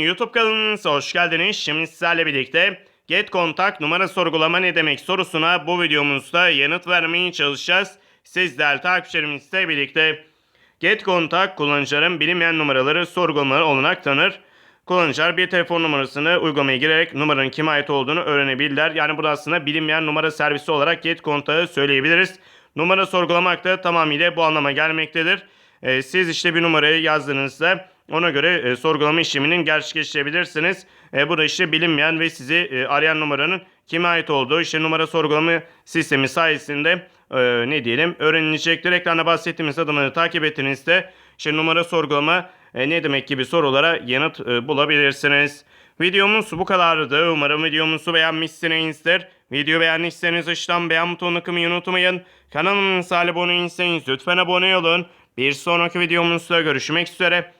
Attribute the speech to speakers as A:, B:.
A: YouTube kanalımıza hoş geldiniz. Şimdi sizlerle birlikte Get Contact numara sorgulama ne demek sorusuna bu videomuzda yanıt vermeye çalışacağız. Siz değerli takipçilerimizle birlikte Get Contact kullanıcıların bilinmeyen numaraları sorgulamaları olanak tanır. Kullanıcılar bir telefon numarasını uygulamaya girerek numaranın kime ait olduğunu öğrenebilirler. Yani burada aslında bilinmeyen numara servisi olarak Get Contact'ı söyleyebiliriz. Numara sorgulamak da tamamıyla bu anlama gelmektedir. Ee, siz işte bir numarayı yazdığınızda ona göre e, sorgulama işleminin gerçekleştirebilirsiniz. E, bu da işte bilinmeyen ve sizi e, arayan numaranın kime ait olduğu işte numara sorgulama sistemi sayesinde e, ne diyelim öğrenilecektir. Ekranda bahsettiğimiz adımları takip ettiğinizde işte numara sorgulama e, ne demek gibi sorulara yanıt e, bulabilirsiniz. Videomuz bu kadardı. Umarım videomuzu beğenmişsinizdir. Video beğendiyseniz aşağıdan beğen butonuna kılmayı unutmayın. Kanalımıza abone değilseniz lütfen abone olun. Bir sonraki videomuzda görüşmek üzere.